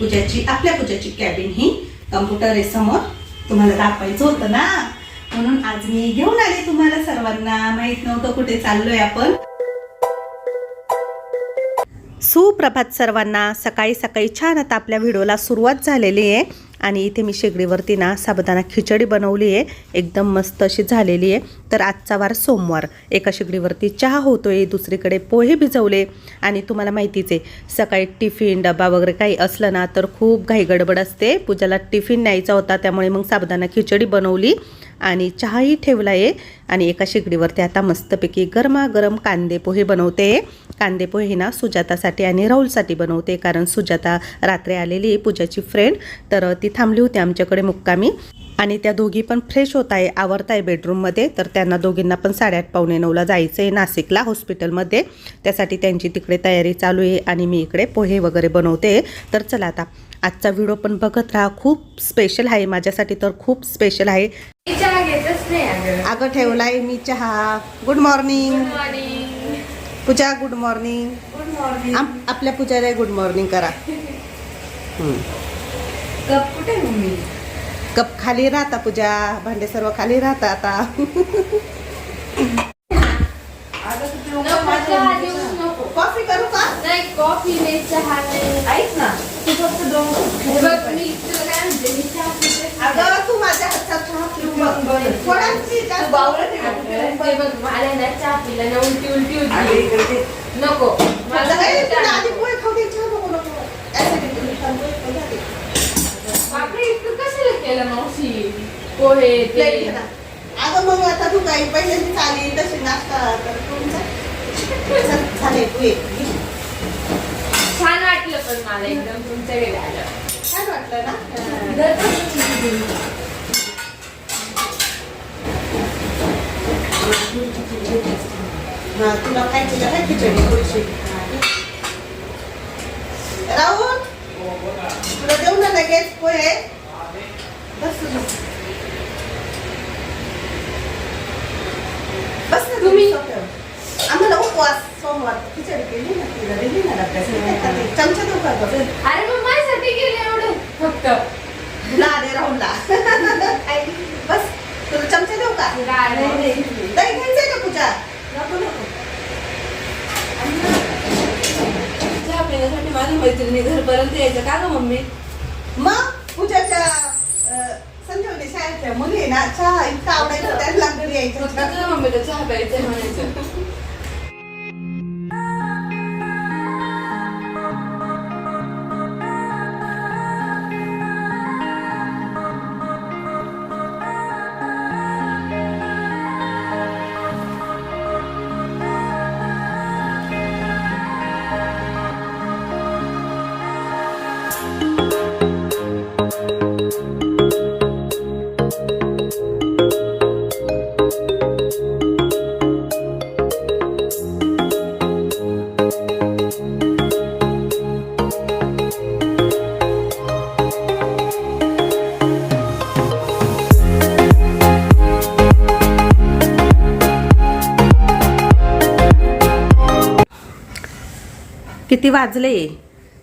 पूजाची आपल्या पूजाची कॅबिन ही कम्प्युटर आहे समोर. तुम्हाला दाखवायचं होतं ना? म्हणून आज मी घेऊन आले तुम्हाला सर्वांना. माहीत नव्हतं कुठे चाललोय आपण. सुप्रभात सर्वांना. सकाळी सकाळी छान आता आपल्या व्हिडिओला सुरुवात झालेली आहे. आणि इथे मी शेगडीवरती ना साबुदाणा खिचडी बनवली आहे. एकदम मस्त अशी झालेली आहे. तर आजचा वार सोमवार. एका शेगडीवरती चहा होतोय दुसरीकडे पोहे भिजवले. आणि तुम्हाला माहितीच आहे सकाळी टिफिन डबा वगैरे काही असलं ना तर खूप घाई गडबड असते. पूजाला टिफिन न्यायचा होता त्यामुळे मग साबुदाणा खिचडी बनवली आणि चहाही ठेवला आहे. आणि एका शेगडीवरती आता मस्तपैकी गरमागरम कांदे पोहे बनवते. कांदे पोहे ना सुजातासाठी आणि राहुलसाठी बनवते. कारण सुजाता रात्री आलेली आहे पूजाची फ्रेंड तर ती थांबली होती आमच्याकडे मुक्कामी. आणि त्या दोघी पण फ्रेश होत आहे आवरत आहे बेडरूममध्ये तर त्यांना दोघींना पण साडेआठ पावणे नऊला जायचं आहे नाशिकला हॉस्पिटलमध्ये त्यासाठी त्यांची तिकडे तयारी चालू आहे आणि मी इकडे पोहे वगैरे बनवते. तर चला आता आजचा व्हिडिओ पण बघत राहा. खूप स्पेशल आहे माझ्यासाठी तर खूप स्पेशल आहे. अगं. अगं ठेवलाय मी चहा. Good morning Pooja good morning good morning आम- आपल्या पूजाला गुड मॉर्निंग करा. कप कुठे मम्मी? कप खाली राहता पूजा भांडे सर्व खाली राहता आता. कॉफी करू का? नाही कॉफी नाही चहा नाही. ऐक ना तू फक्त दोन अगं तू माझ्या हातचा चहा पिला ना उलटी उलटी होती. नको. आधी. पोहे खाऊ दे, नको नको. बापरे इतकं कशाला केलं मावशी? पोहे ते. अगं मग आता तू काही पहिल्यांदाच आली तशी नाश्ता तर तुमचा चल, झाले तू ये. छान वाटलं पण मला एकदम तुमच्याकडे आलं. छान वाटलं ना हा तुला काय खिचडी राहुल तुला देऊ ना लगेच पोहे बस बस. ना तुम्ही आम्हाला उपवास सोमवार खिचडी केली ना तिला दिली ना डब्यासाठी. चमचा देऊ का? अरे मग फक्त. तुला आले राहुलला. काय? बस तुला चमचा देऊ का? दही घ्यायचंय का पूजा? नको नको. चहा पिण्यासाठी माझ्या मैत्रिणी घरपर्यंत यायचं का ग मम्मी? मग पूजाच्या संजीवनी शाळेतल्या मुली ना चहा इतका आवडायचा त्यांना घरी यायचं मम्मीला चहा प्यायचं म्हणायचं. किती वाजले?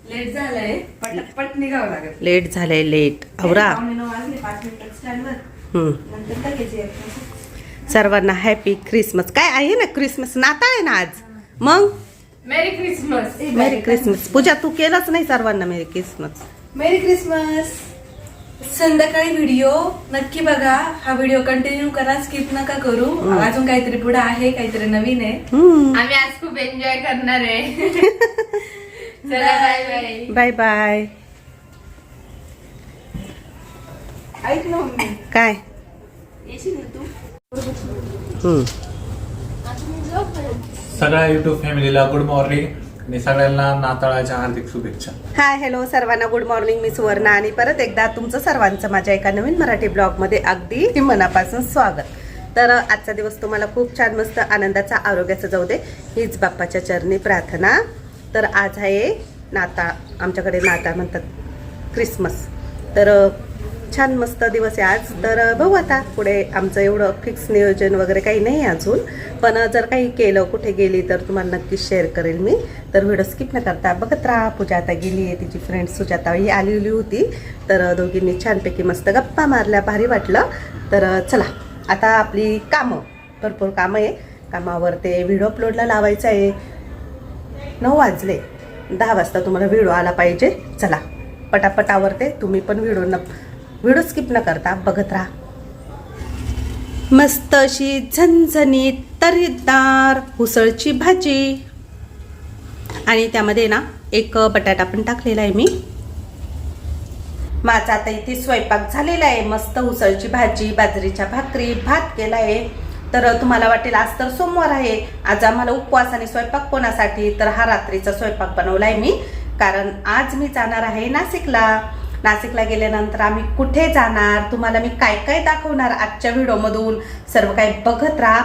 लेट झालंय. पटपट निघावं लागेल. लेट झालंय लेट आवरा. सर्वांना हॅपी क्रिसमस काय आहे ना क्रिसमस नाताळ आहे ना आज? मग? मेरी क्रिसमस मेरी क्रिसमस पूजा तू केलंच नाही सर्वांना मेरी क्रिसमस मेरी क्रिसमस संध्याकाळी व्हिडिओ नक्की बघा. हा व्हिडिओ कंटिन्यू करा स्किप नका करू. अजून काहीतरी पुढे आहे काहीतरी नवीन आहे. आम्ही आज खूप एन्जॉय करणार आहे. चला बाय बाय बाय बाय ऐक ना मम्मी. काय? येशील ना तू. सगळ्या युट्यूब फॅमिलीला गुड मॉर्निंग आणि सगळ्यांना नाताळाच्या हार्दिक शुभेच्छा. हाय हॅलो सर्वांना गुड मॉर्निंग मी सुवर्णा आणि परत एकदा तुमचं सर्वांचं माझ्या एका नवीन मराठी ब्लॉगमध्ये अगदी मनापासून स्वागत. तर आजचा दिवस तुम्हाला खूप छान मस्त आनंदाचा आरोग्याचा जाऊ दे हीच बाप्पाच्या चरणी प्रार्थना. तर आज आहे नाताळ आमच्याकडे नाताळ म्हणतात क्रिसमस तर छान मस्त दिवस आहे आज. तर बघू आता पुढे आमचं एवढं फिक्स नियोजन वगैरे काही नाही अजून. पण जर काही केलं कुठे गेली तर तुम्हाला नक्कीच शेअर करेल मी. तर व्हिडिओ स्किप न करता बघत राहा. पूजा आता गेली आहे तिची फ्रेंड सुजाता ही आलेली होती. तर दोघींनी छानपैकी मस्त गप्पा मारल्या भारी वाटलं. तर चला आता आपली कामं. भरपूर कामं आहे. कामावर ते व्हिडिओ अपलोडला लावायचं आहे. नऊ वाजले. दहा वाजता तुम्हाला व्हिडिओ आला पाहिजे. चला पटापट ते. तुम्ही पण व्हिडिओ न व्हिडिओ स्किप न करता बघत राहा. मस्त अशी झणझणीत तरीदार उसळची भाजी. आणि त्यामध्ये ना एक बटाटा पण टाकलेला आहे मी. माझा आता इथे स्वयंपाक झालेला आहे. मस्त उसळची भाजी बाजरीच्या भाकरी भात केला आहे तर तुम्हाला वाटेल आज तर सोमवार आहे. आज आम्हाला उपवास आणि स्वयंपाक कोणासाठी? तर हा रात्रीचा स्वयंपाक बनवला आहे मी. कारण आज मी जाणार आहे नाशिकला. नाशिकला गेल्यानंतर आम्ही कुठे जाणार? तुम्हाला मी काय काय दाखवणार आजच्या व्हिडिओमधून? सर्व काही बघत राहा.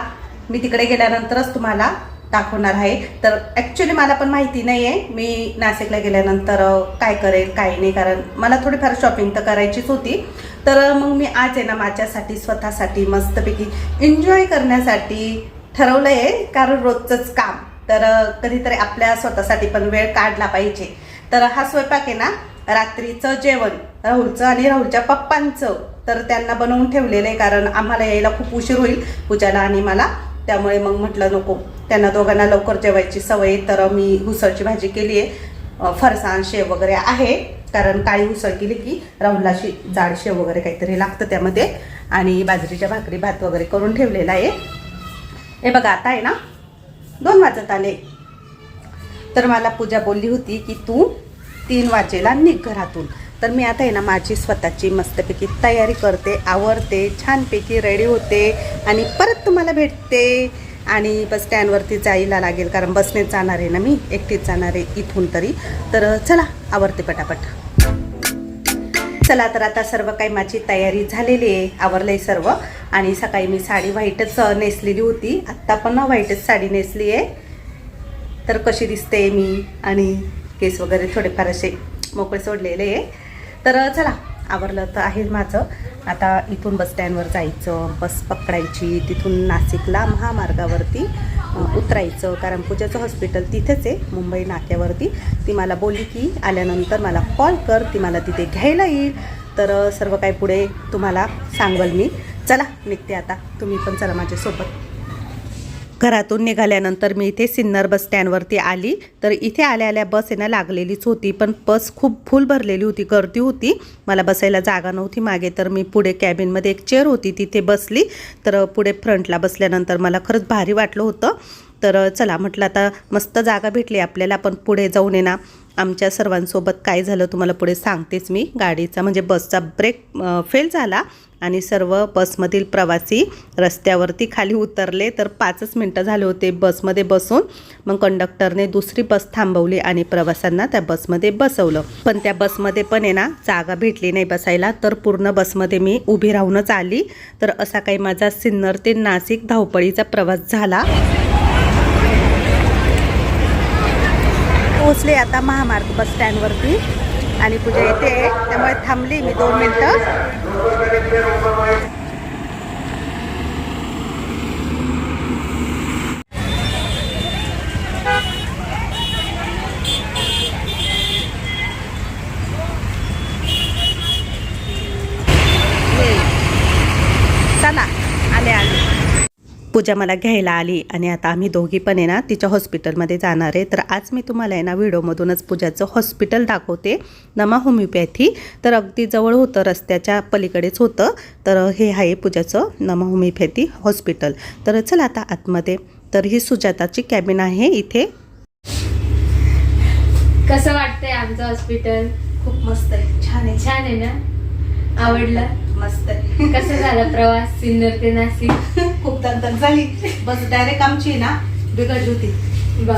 मी तिकडे गेल्यानंतरच तुम्हाला दाखवणार आहे. तर ॲक्च्युली मला पण माहिती नाही आहे मी नाशिकला गेल्यानंतर काय करेल काय नाही. कारण मला थोडीफार शॉपिंग तर करायचीच होती. तर मग मी आज आहे ना माझ्यासाठी स्वतःसाठी मस्तपैकी एन्जॉय करण्यासाठी ठरवलं आहे कारण रोजचंच काम. तर कधीतरी आपल्या स्वतःसाठी पण वेळ काढला पाहिजे. तर हा स्वयंपाक आहे ना रात्रीचं जेवण राहुलचं आणि राहुलच्या पप्पांचं. तर त्यांना बनवून ठेवलेलं आहे कारण आम्हाला यायला खूप उशीर होईल पूजाला आणि मला. त्यामुळे मग म्हटलं नको त्यांना दोघांना लवकर जेवायची सवय आहे, तर मी उसळची भाजी केली आहे. फरसाण शेव वगैरे आहे कारण काळी उसळ केली की राहुलला अशी जाड शेव वगैरे काहीतरी लागतं त्यामध्ये. आणि बाजरीच्या भाकरी भात वगैरे करून ठेवलेला आहे. हे बघा आता आहे ना दोन वाजत आले. तर मला पूजा बोलली होती की तू तीन वाजेला निघ घरातून. तर मी आता आहे ना माझी स्वतःची मस्तपैकी तयारी करते आवरते छानपैकी रेडी होते आणि परत तुम्हाला भेटते. आणि बस स्टँडवरती जायला लागेल कारण बसनेच जाणार आहे ना मी एकटीच जाणार आहे इथून तरी. तर चला आवरते पटापट. चला तर आता सर्व काही माझी तयारी झालेली आहे आवरलंय सर्व. आणि सकाळी मी साडी व्हाईटच नेसलेली होती. आत्ता पण व्हाईटच साडी नेसली आहे. तर कशी दिसते मी? आणि केस वगैरे थोडेफार असे मोकळे सोडलेले आहे. तर चला आवरलं तर आहे माझं. आता इथून बस स्टँडवर जायचं बस पकडायची तिथून नाशिकला महामार्गावरती उतरायचं. कारण पूजाचं हॉस्पिटल तिथेच आहे मुंबई नाक्यावरती. ती मला बोलली की आल्यानंतर मला कॉल कर ती मला तिथे घ्यायला येईल. तर सर्व काही पुढे तुम्हाला सांगल मी. चला निघते आता. तुम्ही पण चला माझ्यासोबत. घरातून निघाल्यानंतर मी इथे सिन्नर बस स्टँडवरती आली. तर इथे आल्या आल्या बस येणं लागलेलीच होती. पण बस खूप फुल भरलेली होती गर्दी होती. मला बसायला जागा नव्हती मागे. तर मी पुढे कॅबिनमध्ये एक चेअर होती तिथे बसली. तर पुढे फ्रंटला बसल्यानंतर मला खरंच भारी वाटलं होतं. तर चला म्हटलं आता मस्त जागा भेटली आपल्याला पण पुढे जाऊन ये ना आमच्या सर्वांसोबत काय झालं तुम्हाला पुढे सांगतेच मी. गाडीचा म्हणजे बसचा ब्रेक फेल झाला आणि सर्व बसमधील प्रवासी रस्त्यावरती खाली उतरले. तर पाचच मिनटं झाले होते बसमध्ये बसून. मग कंडक्टरने दुसरी बस थांबवली आणि प्रवाशांना त्या बसमध्ये बसवलं. पण त्या बसमध्ये पण आहे ना जागा भेटली नाही बसायला. तर पूर्ण बसमध्ये मी उभी राहूनच आली. तर असा काही माझा सिन्नर ते नाशिक धावपळीचा प्रवास झाला. पोहोचले आता महामार्ग बस स्टँडवरती आणि पूजा येते त्यामुळे थांबली मी दोन मिनटं चला आले आले पूजा मला घ्यायला आली आणि आता आम्ही दोघी पण आहे ना तिच्या हॉस्पिटलमध्ये जाणार आहे. तर आज मी तुम्हाला आहे ना व्हिडिओमधूनच पूजाचं हॉस्पिटल दाखवते. नमा होमिओपॅथी. तर अगदी जवळ होतं रस्त्याच्या पलीकडेच होतं. तर हे आहे पूजाचं नमा होमिओपॅथी हॉस्पिटल. तर चला आता आतमध्ये. तर ही सुजाताची कॅबिन आहे इथे. कसं वाटतंय आमचं हॉस्पिटल? खूप मस्त आहे. छान आहे. छान आहे ना? आवडलं. मस्त. कसं झाला प्रवास? सिन्नर ते नाशिक? खूप तंतन झाली. बस डायरेक्ट आमची ना बिघडली होती.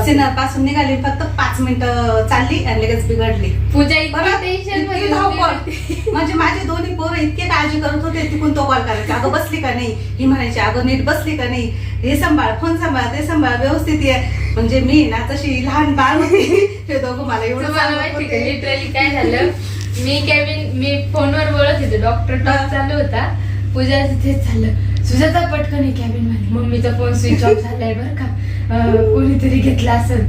सिन्नरपासून निघाली फक्त पाच मिनिटं चालली आणि लगेच बिघडली. पूजा बघा, इतकी धावपळ. म्हणजे माझे दोन्ही पोरं इतके काळजी करत होते तिकून तो कॉल करायचा. अगं बसली का नाही? ही म्हणायची अगं नीट बसली का नाही? हे सांभाळ फोन सांभाळ ते सांभाळ व्यवस्थित आहे म्हणजे मी ना तशी लहान बाळ होती हे दोघं मला एवढं सांगत माहिती. लिटरली काय झालं? मी कॅबिन मी फोनवर बोलत होते डॉक्टर टॉक चालू होता. पूजा तेच झालं सुजाता पटकन कॅबिनमध्ये. मम्मीचा फोन स्विच ऑफ झालाय बरं का. कोणीतरी घेतला असेल.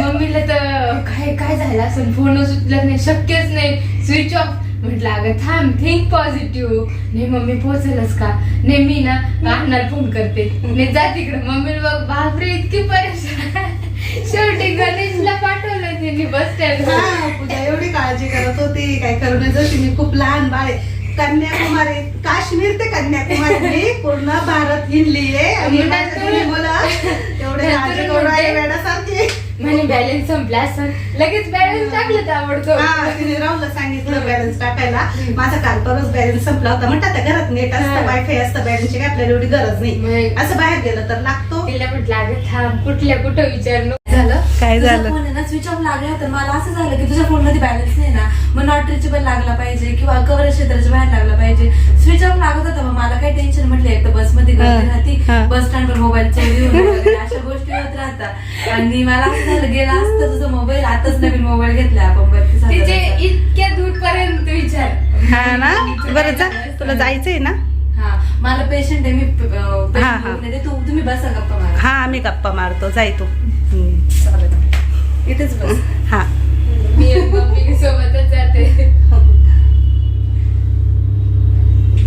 मम्मीला तर काय काय झालं असेल? फोन उचलत नाही शक्यच नाही. स्विच ऑफ म्हटलं अगं थांब थिंक पॉझिटिव्ह नाही मम्मी पोहोचलच का? नाही मी ना अण्णाला फोन करते. नाही जा तिकडे. मम्मीला बघ बापरे इतकी परेशान. शेवटी गणेशला पाठवलं. त्यांनी बस स्टँड. हा, पूजा एवढी काळजी करत होती काय करून जशी मी खूप लहान बाळ आहे. कन्याकुमारी काश्मीर ते कन्याकुमारी पूर्ण भारत हिंडलीये आणि मी माझ्या नंतर- दोन्ही मुलं एवढे नंतर काळजी करून म्हणते- राहिले वेड्यासारखी म्हणे बॅलन्स संपला असं लगेच बॅलन्स टाकलं हा तिने राहुलला सांगितलं बॅलन्स टाकायला. माझा काल परत बॅलन्स संपला होता. म्हणतात आता घरात नेट. असतं वायफाय असतं बॅलन्सची काय आपल्याला एवढी गरज नाही. असं बाहेर गेलं तर लागतो. तिला म्हटलं अगं थांब कुठल्या कुठं विचारणं झालं? काय झालं? फोन आहे ना स्विच ऑफ लागला तर मला असं झालं की तुझ्या फोनमध्ये बॅलन्स नाही ना. मग नॉट रिचेबल लागला पाहिजे किंवा कव्हर क्षेत्राच्या बाहेर लागला पाहिजे. स्विच ऑफ लागत होता मग मला काही टेन्शन म्हटलं एक तर बसमध्ये गर्दी हा, हा. राहती बस स्टँडवर मोबाईल चोरी अशा गोष्टी होत राहतात. आणि मला असं झालं गेला असतं तुझा मोबाईल आताच नवीन मोबाईल घेतला आपण बत्तीस. इतक्या दूरपर्यंत विचार. हा ना? बरं जा तुला जायचंय ना? हा. मला पेशंट आहे मी. तू तुम्ही बसा गप्पा मारा. हा आम्ही गप्पा मारतो. जाय तू. चालेल. इथेच बस. हा. मी मम्मी सोबतच जाते.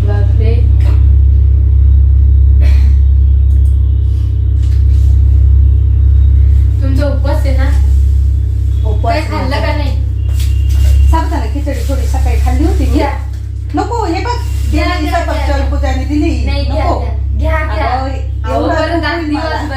बापरे. तुमचा उपवास आहे ना? काय खाल्लं का नाही? साबुदाणा खिचडी थोडी सकाळी खाल्ली होती मी. घ्या. नको हे बघ घ्या, दिली दिली. नाही घ्या नको. घ्या. घ्या एवढं परत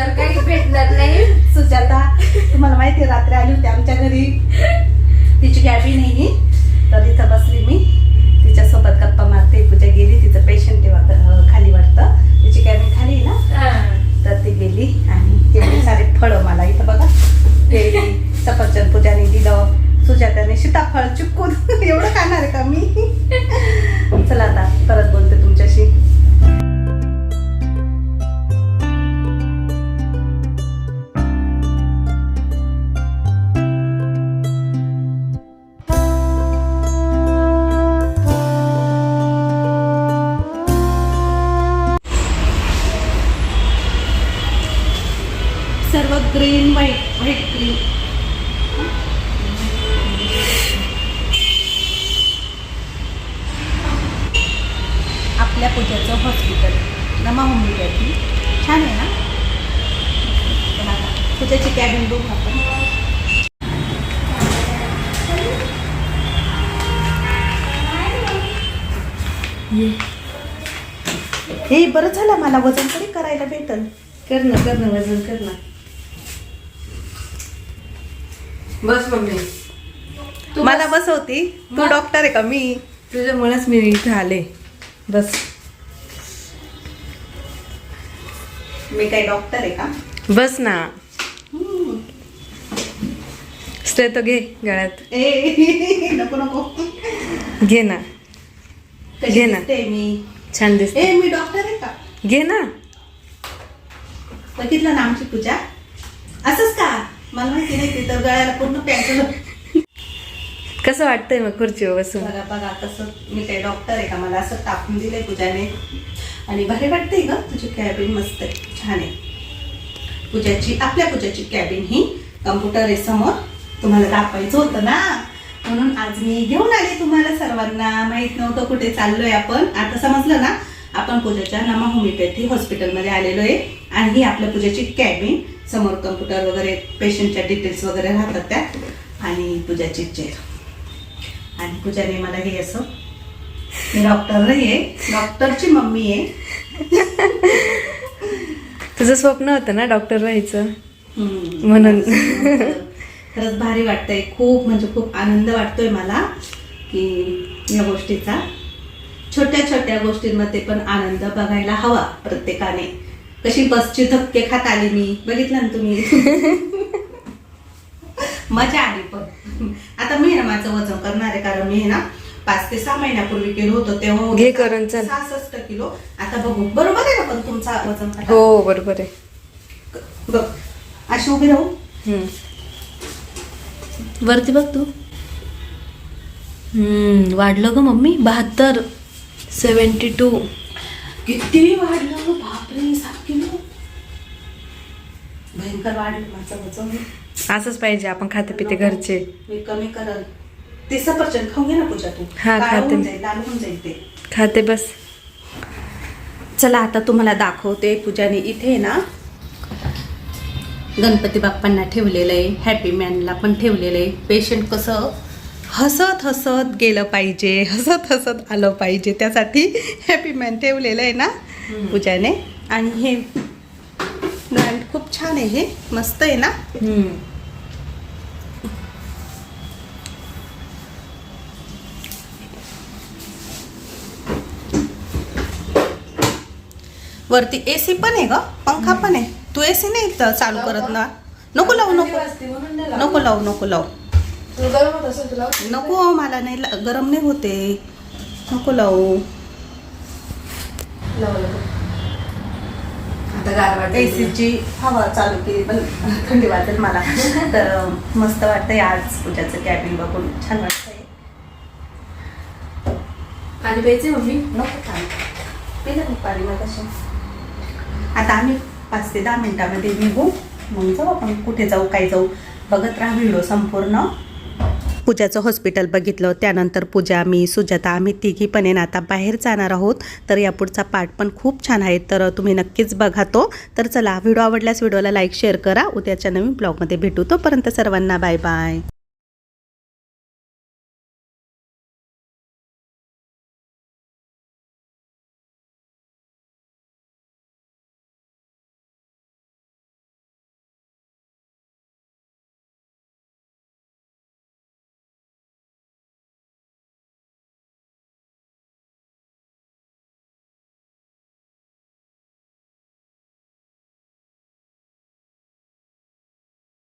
हे बरं झालं मला वजन तरी करायला भेटल. कर ना कर ना वजन कर ना. बस मम्मी. तू मला बस. बसवती तू? डॉक्टर आहे का? मी. तुझ्यामुळेच मी इथे आले. बस. मी काही डॉक्टर आहे का? बस ना. स्टेतो घे गळ्यात. ए नको नको. घे ना. घे ना. मी? छान दिसते. ए मी डॉक्टर आहे का? घे ना. बघितलं ना आमची पूजा? असंच का? मला माहिती नाही ती तर गळ्याला पूर्ण पॅन्ट कसं वाटतंय मग खुर्चीवर बसून? बघा बघा कसं मी काही डॉक्टर आहे का? मला असं टाकून दिलंय पूजाने. आणि भारी वाटते ग तुझी कॅबिन मस्त आहे. छान आहे. पूजाची आपल्या पूजाची कॅबिन ही कम्प्युटर आहे समोर. तुम्हाला दाखवायचं होतं ना. म्हणून आज मी घेऊन आले तुम्हाला सर्वांना. माहीत नव्हतं कुठे चाललोय आपण. आता समजलं ना आपण पूजाच्या नमा होमिओपॅथी हॉस्पिटलमध्ये आलेलो आहे आणि ही आपल्या पूजाची कॅबिन समोर कम्प्युटर वगैरे पेशंटच्या डिटेल्स वगैरे राहतात त्यात. आणि पूजाची चेअर आणि पूजाने मला हे असं मी डॉक्टर नाही आहे डॉक्टरची मम्मी आहे. तुझं स्वप्न होतं ना डॉक्टर व्हायचं. म्हणून. खरंच भारी वाटतंय. खूप म्हणजे खूप आनंद वाटतोय मला की या गोष्टीचा. छोट्या छोट्या गोष्टींमध्ये पण आनंद बघायला हवा प्रत्येकाने. कशी बसची धक्के खात आली मी. बघितलं ना तुम्ही? मजा आली पण. आता मी ना माझं वजन करणार आहे कारण मी ना पाच ते सहा महिन्यापूर्वी केलं होतं तेव्हा. सहासष्ट किलो. आता बघू. बरोबर आहे ना पण तुमचा वजन? हो बरोबर आहे. बघ. अशी उभी राहू. हम्म. वरती बघ तू. हम्म, वाढलं ग मम्मी. बहात्तर. Seventy two. किती वाढलं ग बापरे सात किलो भयंकर वाढलं माझं वजन असंच पाहिजे आपण खाते पिते घरचे. मी कमी करल. ते सफरचंद खाऊन घे ना पूजा तू. हा, काळं खाते. होऊन जाईल लाल होऊन जाईल ते. खाते बस. चला आता तुम्हाला दाखवते पूजाने इथे ना. गणपती बाप्पांना ठेवलेलं आहे हॅपी मॅनला पण ठेवलेलं आहे. पेशंट कसं हसत हसत गेलं पाहिजे हसत हसत आलं पाहिजे. त्यासाठी हॅपी मॅन ठेवलेलं आहे ना पूजाने. आणि हे ब्रँड खूप छान आहे हे. मस्त आहे ना? वरती ए सी पण आहे ग पंखा पण आहे. तू ए सी नाही इथं चालू करत ना? नको लावू नको. नको लावू नको लावू. नको मला नाही गरम नाही होते. नको लावू. हवा चालू केली पण थंडी वाटेल मला. तर मस्त वाटतंय आज पूजाचं कॅबिन बघून. छान वाटतंय. पाणी प्यायचे मम्मी? नको पिलं पाणी मग आता आम्ही पाच ते दहा मिनटामध्ये निघू. मग जाऊ आपण कुठे जाऊ काय जाऊ. बघत राहा व्हिडिओ संपूर्ण. पूजाचं हॉस्पिटल बघितलं त्यानंतर पूजा मी सुजाता आम्ही तिघी पण आहे ना आता बाहेर जाणार आहोत. तर यापुढचा पार्ट पण खूप छान आहे. तर तुम्ही नक्कीच बघा तो. तर चला व्हिडिओ आवडल्यास व्हिडिओला लाईक शेअर करा. उद्याच्या नवीन ब्लॉगमध्ये भेटू. तोपर्यंत सर्वांना बाय बाय